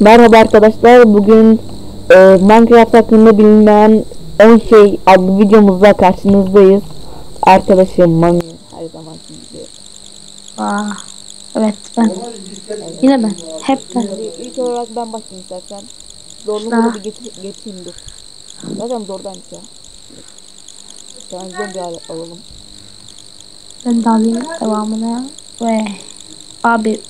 Merhaba arkadaşlar. Bugün e, Minecraft hakkında bilinen 10 şey adlı videomuzda karşınızdayız. Arkadaşım Mami her zaman gibi. Aa, evet ben. Yine ben. Hep ben. İlk olarak ben başlayayım istersen. Zorlu bir getir, geçeyim dur. Zaten doğrudaymış ya. Zombi al- alalım. Ben de alayım devamını. Ve abi.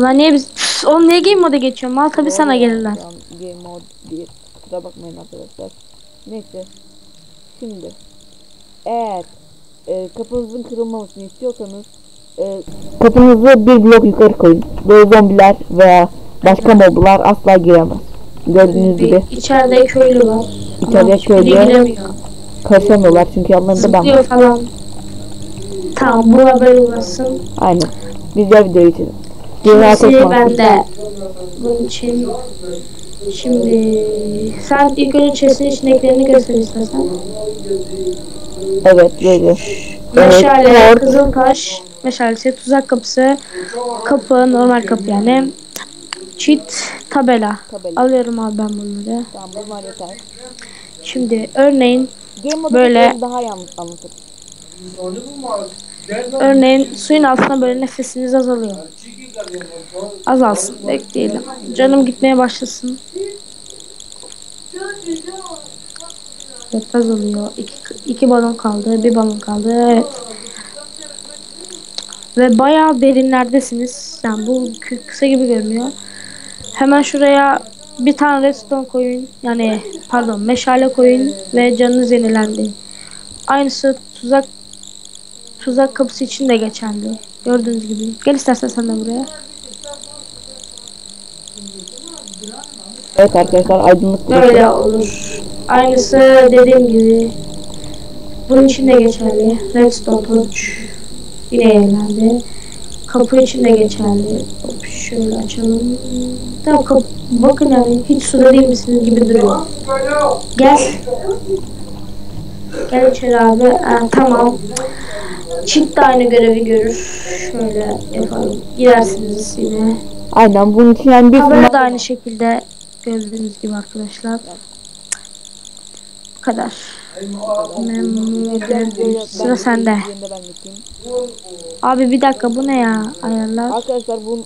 Bunlar niye biz... Oğlum niye game moda geçiyor? Mal tabi sana gelirler. Game mode 1. Kusura bakmayın arkadaşlar. Neyse. Şimdi. Eğer e, kapınızın kırılmamasını istiyorsanız e, kapınızı bir blok yukarı koyun. Böyle zombiler veya başka moblar asla giremez. Gördüğünüz gibi Bir içeride köylü var. İçeride köylü. karışamıyorlar çünkü yanlarında ben. Zıplıyor falan. Tamam bu haber ulaşsın. Aynen. Biz diğer videoyu içelim. Diğer Şimdi arkadaşlar. ben de bunun için şimdi sen ilk önce chest'in içindekilerini göster istersen. Evet böyle. Meşale, Evet, kızıl taş, meşalesi, tuzak kapısı, kapı, normal kapı yani. Cheat, tabela. Tabela. Alıyorum abi ben bunları. Tamam bunlar yeter. Şimdi örneğin Game modu Böyle- böyle daha iyi anlat- anlatır. Örneğin suyun altına böyle nefesiniz azalıyor. Azalsın bekleyelim. Canım gitmeye başlasın. Evet azalıyor. İki, iki balon kaldı. Bir balon kaldı. Evet. Ve bayağı derinlerdesiniz. Yani bu kı- kısa gibi görünüyor. Hemen şuraya bir tane redstone koyun. Yani pardon meşale koyun ve canınız yenilendi. Aynısı tuzak tuzak kapısı için de geçerli. Gördüğünüz gibi. Gel istersen sen de buraya. Evet arkadaşlar aydınlık. Böyle olur. Aynısı dediğim gibi. Bunun için de geçerli. Redstone torch. Yine yenilendi. Kapı için de geçerli. Hop, şöyle açalım. Tamam kapı. Bakın yani hiç suda değil misiniz gibi duruyor. Gel. Gel içeri abi. Ha, tamam. Çift de aynı görevi görür. Şöyle yapalım. Girersiniz yine. Aynen bunun için yani bir Tabela da aynı şekilde gördüğünüz gibi arkadaşlar. Bu kadar. Memnun Sıra sende. Abi bir dakika bu ne ya ayarlar? Arkadaşlar bu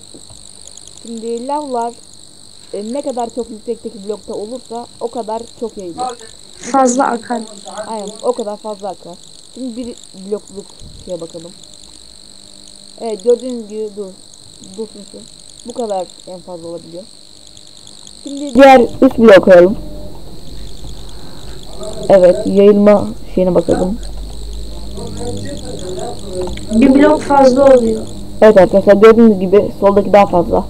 şimdi lavlar e, ne kadar çok yüksekteki blokta olursa o kadar çok yayılır. Fazla akar. Aynen o kadar fazla akar. Şimdi bir blokluk şeye bakalım. Evet gördüğünüz gibi dur. Dursun şu. Bu kadar en fazla olabiliyor. Şimdi diğer üst bloğa koyalım. Evet yayılma şeyine bakalım. Bir blok fazla oluyor. Evet arkadaşlar gördüğünüz gibi soldaki daha fazla.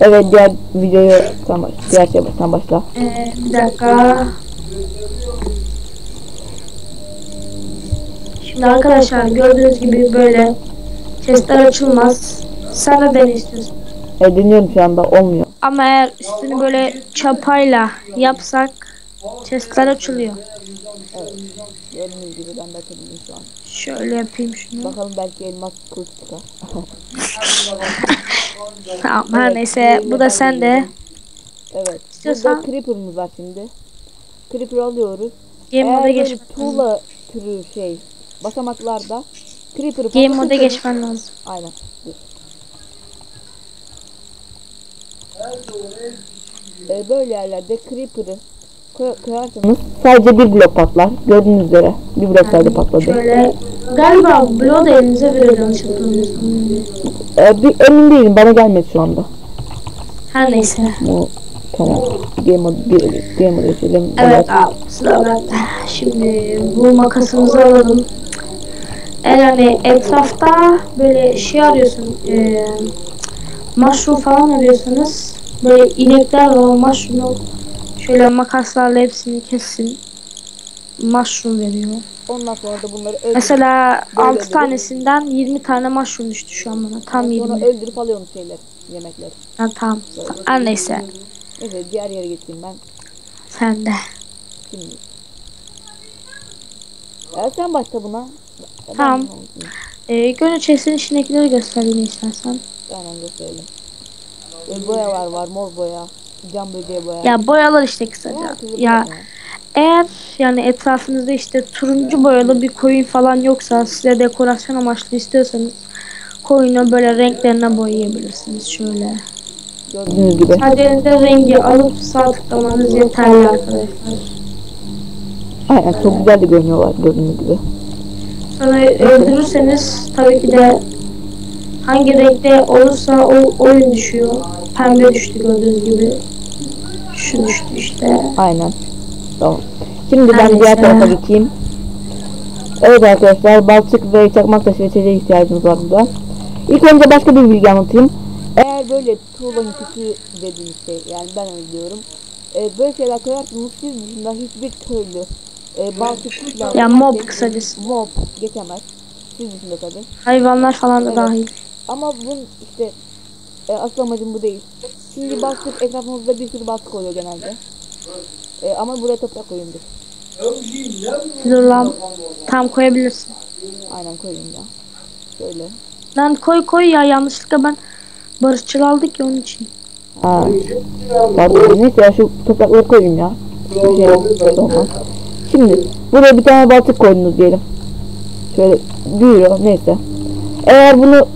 Evet diğer videoyu sen baş, diğer şey sen başla. Ee, bir dakika. Şimdi arkadaşlar gördüğünüz gibi böyle chestler açılmaz. Sen de dene istiyorsun. Evet dinliyorum şu anda olmuyor. Ama eğer üstünü böyle çapayla yapsak chestler açılıyor. Gördüğünüz gibi ben de açabildim şu an. Şöyle yapayım şunu. Bakalım belki elmas kılıç çıkar. Tamam her neyse bu da sende. Evet. İstiyorsan- Burada creeper'ımız var şimdi. Creeper alıyoruz. Game Eğer böyle tuğla türü şey basamaklarda creeper'ı Game moda geçmen lazım. Aynen. Ee, böyle yerlerde creeper'ı koyarsanız sadece bir blok patlar. Gördüğünüz üzere bir blok sadece patladı. Şöyle galiba bloğu da elinize veriyor yanlış hatırlamıyorsam. Ee, bir, emin değilim bana gelmedi şu anda. Her neyse. Bu tamam. Game mode game mode geçelim. Evet abi sıra bende. Şimdi bu makasımızı alalım. Eğer hani etrafta böyle şey arıyorsun, e, mushroom falan arıyorsanız böyle inekler var o mushroom'u şöyle makaslarla hepsini kessin. Mushroom veriyor. Ondan sonra da bunları öldürüp, Mesela Böyle 6 dedi. tanesinden 20 tane mushroom düştü şu an bana. Tam 20. sonra öldürüp alıyorsunuz şeyler, yemekleri. Ha, tamam. Her neyse. Neyse diğer yere geçeyim ben. Sen de. Şimdi. Ya sen başla buna. Tamam. Ee, önce chest'in içindekileri göster yine istersen. Aynen gösterelim. E, boyalar var mor boya. Cam böceği boya. Ya boyalar işte kısaca. Ya boya. eğer yani etrafınızda işte turuncu boyalı bir koyun falan yoksa size dekorasyon amaçlı istiyorsanız koyunu böyle renklerine boyayabilirsiniz şöyle. Gördüğünüz gibi. Sadece rengi alıp sağ tıklamanız yeterli arkadaşlar. Aynen çok güzel de görünüyorlar gördüğünüz gibi. Sonra öldürürseniz tabii ki de hangi renkte olursa o oyun düşüyor. Pembe düştü gördüğünüz gibi. Şu düştü işte. Aynen. Tamam. Şimdi ben Neyse. diğer tarafa geçeyim. Evet arkadaşlar balçık ve çakmak taşı ve çeliğe ihtiyacımız var burada. İlk önce başka bir bilgi anlatayım. Eğer böyle tuğlanın küçüğü dediğimiz şey yani ben öyle diyorum. E, böyle şeyler koyarsanız siz dışında hiçbir köylü e, balçık Ya mob kısacası. Mob geçemez. Siz dışında tabi. Hayvanlar falan da Evet. dahil. Ama bunun işte e, asıl amacım bu değil. Şimdi bastık etrafımızda bir sürü baskı oluyor genelde. E, ama buraya toprak koyundur. Dur lan. Tam koyabilirsin. Aynen koyun ya. Şöyle. Lan koy koy ya yanlışlıkla ben barışçıl aldık ya onun için. Ha. Pardon neyse ya şu toprakları koyayım ya. Bir şey bir şey olmaz. Şimdi buraya bir tane balçık koydunuz diyelim. Şöyle büyüyor neyse. Eğer bunu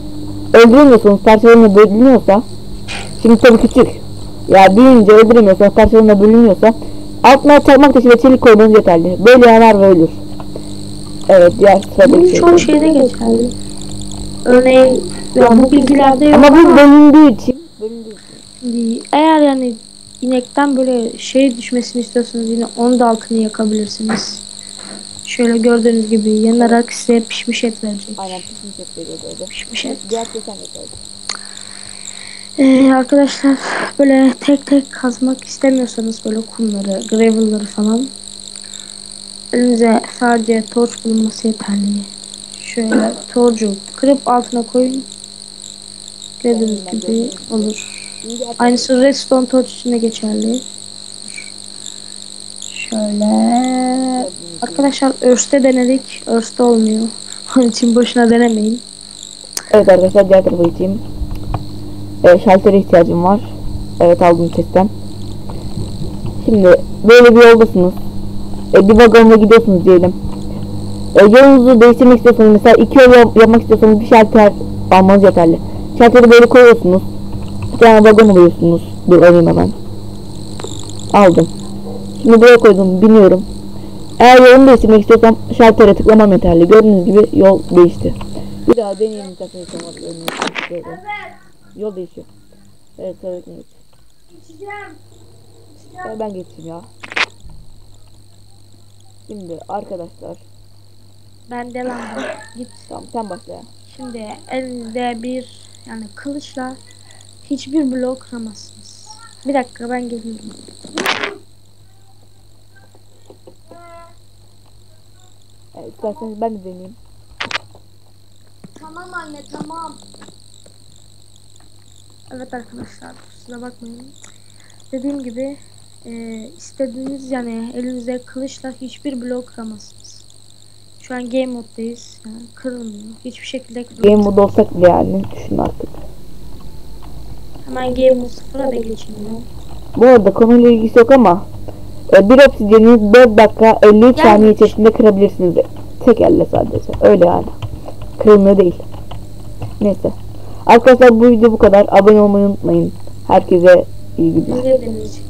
öldüremiyorsanız parçalarına bölünüyorsa Şimdi tabii küçük. Ya büyüyünce öldüremiyorsanız parçalarına bölünüyorsa altına çakmak taşı ve çelik koymanız yeterli. Böyle yanar ve ölür. Evet diğer sıradaki şey. çoğu şeyde geçerli. Örneğin ya bu bilgilerde yok Ama bu bölündüğü için bölündüğü için. Şimdi eğer yani inekten böyle şey düşmesini istiyorsanız yine onun da altını yakabilirsiniz. Şöyle gördüğünüz gibi yanarak size pişmiş et verecek. Aynen pişmiş et veriyor böyle. Pişmiş et. Diğer kesen yeterli. Ee, arkadaşlar böyle tek tek kazmak istemiyorsanız böyle kumları, gravel'ları falan elinize sadece torç bulunması yeterli. Şöyle torcu kırıp altına koyun. Gördüğünüz gibi olur. Aynısı redstone torch için de geçerli. Şöyle. Arkadaşlar Earth'te denedik. Earth'te olmuyor. Onun için boşuna denemeyin. Evet arkadaşlar diğer tarafa geçeyim. Ee, şaltere ihtiyacım var. Evet aldım chest'ten. Şimdi böyle bir yoldasınız. Ee, bir vagonla gidiyorsunuz diyelim. Ee, yolunuzu değiştirmek istiyorsanız mesela iki yol yap- yapmak istiyorsanız bir şalter almanız yeterli. Şalteri böyle koyuyorsunuz. Bir tane vagon alıyorsunuz. Dur alayım hemen. Aldım. Şimdi buraya koydum biniyorum. Eğer yolumu değiştirmek istiyorsam şaltere tıklamam yeterli. Gördüğünüz gibi yol değişti. Bir daha deneyelim takmayı Böyle. Yol değişiyor. Evet sıradakine geç. Ya ben geçeyim ya. Şimdi arkadaşlar. Ben de lan. Git. Tamam sen başla ya. Şimdi elinizde bir yani kılıçla hiçbir blok kıramazsınız. Bir dakika ben geliyorum. Evet, isterseniz ben de deneyeyim. Tamam anne tamam. Evet arkadaşlar kusura bakmayın. Dediğim gibi e, istediğiniz yani elinizde kılıçla hiçbir blok kıramazsınız. Şu an game moddayız. Yani kırılmıyor. Hiçbir şekilde Game kırılmıyor. mode olsak bile yani düşün artık. Hemen game sıfıra da geçelim. Bu arada konuyla ilgisi yok ama e, bir obsidiyeni 4 dakika 53 Yani- saniye içerisinde kırabilirsiniz. Tek elle sadece. Öyle yani. Kırılmıyor değil. Neyse. Arkadaşlar bu video bu kadar. Abone olmayı unutmayın. Herkese iyi günler. İzlediğiniz için